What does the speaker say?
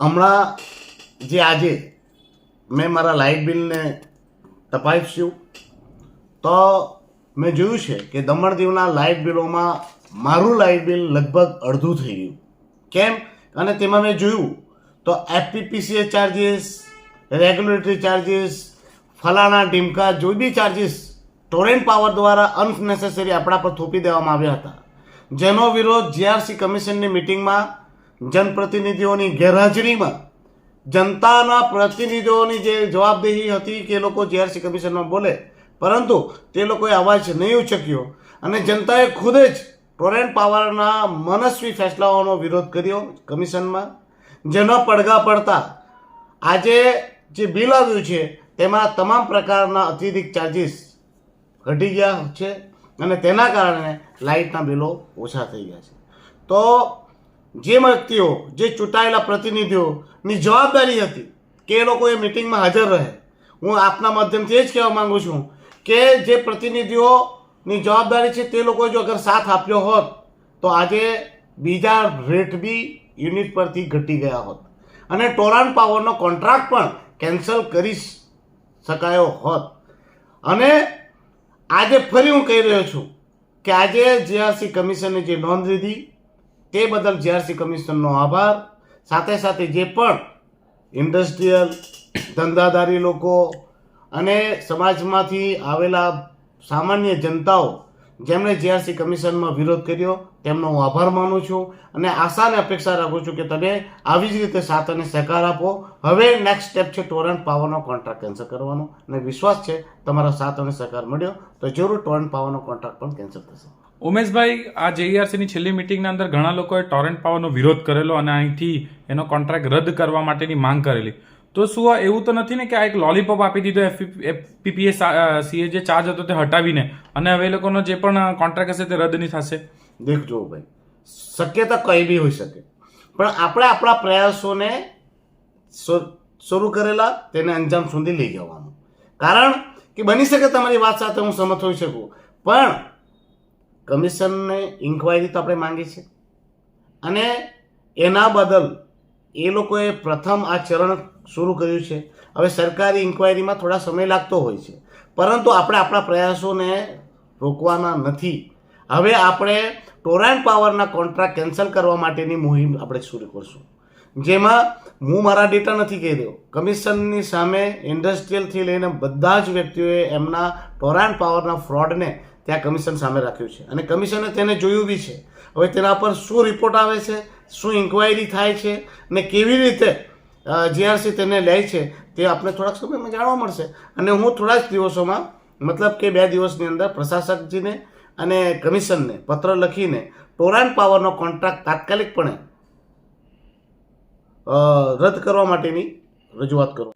હમણાં જે આજે મેં મારા લાઇટ બિલને તપાસ્યું, તો મેં જોયું છે કે દમણ દીવના લાઇટ બિલોમાં મારું લાઇટ બિલ લગભગ અડધું થઈ ગયું. કેમ? અને તેમાં મેં જોયું, તો એફપીપીસીએ ચાર્જીસ રેગ્યુલેટરી ચાર્જીસ ફલાણા ડીમકા જો બી ચાર્જીસ ટોરેન્ટ પાવર દ્વારા અનનેસેસરી આપણા પર થોપી દેવામાં આવ્યા હતા. જેનો વિરોધ જીઆરસી કમિશનની મિટિંગમાં જનપ્રતિનિધિઓની ગેરહાજરીમાં જનતાના પ્રતિનિધિઓની જે જવાબદેહી હતી કે લોકો જીઆરસી કમિશનમાં બોલે, પરંતુ તે લોકોએ અવાજ નહીં ઉચક્યો અને જનતાએ ખુદ જ ટોરેન્ટ પાવરના મનસ્વી ફેસલાઓનો વિરોધ કર્યો કમિશનમાં. જેનો પડઘા પડતા આજે જે બિલ આવ્યું છે, તેમાં તમામ પ્રકારના અતિરિક્ત ચાર્જીસ ઘટી ગયા છે અને તેના કારણે લાઇટના બિલો ઓછા થઈ ગયા છે. તો જે વ્યક્તિઓ જે ચૂંટાયેલા પ્રતિનિધિઓની જવાબદારી હતી કે એ લોકો એ મિટિંગમાં હાજર રહે. હું આપના માધ્યમથી એ જ કહેવા માગું છું કે જે પ્રતિનિધિઓની જવાબદારી છે તે લોકોએ જો અગર સાથ આપ્યો હોત, તો આજે બીજા રેટ બી યુનિટ પરથી ઘટી ગયા હોત. અને ટોરાન પાવરનો કોન્ટ્રાક્ટ પણ કેન્સલ કરી શકાયો હોત. અને આજે ફરી હું કહી રહ્યો છું કે આજે જીઆરસી કમિશને જે નોંધ લીધી તે બદલ જીઆરસી કમિશનનો આભાર. સાથે સાથે જે પણ ઇન્ડસ્ટ્રીયલ ધંધાદારી લોકો અને સમાજમાંથી આવેલા સામાન્ય જનતાઓ જેમણે જીઆરસી કમિશનમાં વિરોધ કર્યો, તેમનો હું આભાર માનું છું અને આશા અને અપેક્ષા રાખું છું કે તમે આવી જ રીતે સાથ અને સહકાર આપો. હવે નેક્સ્ટ સ્ટેપ છે ટોરન્ટ પાવરનો કોન્ટ્રાક્ટ કેન્સલ કરવાનો. અને વિશ્વાસ છે તમારો સાથ અને સહકાર મળ્યો તો જરૂર ટોરન્ટ પાવરનો કોન્ટ્રાક્ટ પણ કેન્સલ થશે. ઉમેશભાઈ, આ જેઈઆરસીની છેલ્લી મિટિંગના અંદર ઘણા લોકોએ ટોરેન્ટ પાવરનો વિરોધ કરેલો અને અહીંથી એનો કોન્ટ્રાક્ટ રદ કરવા માટેની માંગ કરેલી. તો શું આ એવું તો નથી ને કે આ એક લોલીપોપ આપી દીધો એફપીપીએ સીએ જે ચાર્જ હતો તે હટાવીને અને હવે એ લોકોનો જે પણ કોન્ટ્રાક્ટ હશે તે રદ નહીં થશે? દેખજો ભાઈ શક્યતા કઈ બી હોઈ શકે. પણ આપણે આપણા પ્રયાસોને શરૂ કરેલા તેને અંજામ સુધી લઈ જવાનું. કારણ કે બની શકે તમારી વાત સાથે હું સહમત હોઈ શકું. પણ કમિશનને ઇન્ક્વાયરી તો આપણે માંગી છે. અને એના બદલ એ લોકોએ પ્રથમ આ ચરણ શરૂ કર્યું છે. હવે સરકારી ઇન્ક્વાયરીમાં થોડા સમય લાગતો હોય છે. પરંતુ આપણે આપણા પ્રયાસોને રોકવાના નથી. હવે આપણે ટોરેન્ટ પાવરના કોન્ટ્રાક્ટ કેન્સલ કરવા માટેની મુહિમ આપણે શરૂ કરશું. જેમાં હું મારા ડેટા નથી કહી રહ્યો. કમિશનની સામે ઇન્ડસ્ટ્રીયલથી લઈને બધા જ વ્યક્તિઓએ એમના ટોરાન્ટ પાવરના ફ્રોડને ત્યાં કમિશન સામે રાખ્યું છે. અને કમિશને તેને જોયું બી છે. હવે તેના પર શું રિપોર્ટ આવે છે, શું ઇન્ક્વાયરી થાય છે અને કેવી રીતે જીઆરસી તેને લે છે, તે આપણે થોડાક સમયમાં જાણવા મળશે. અને હું થોડા જ દિવસોમાં, મતલબ કે બે દિવસની અંદર પ્રશાસકજીને અને કમિશનને પત્ર લખીને ટોરાન પાવરનો કોન્ટ્રાક્ટ તાત્કાલિકપણે રદ કરવા માટેની રજૂઆત કરું.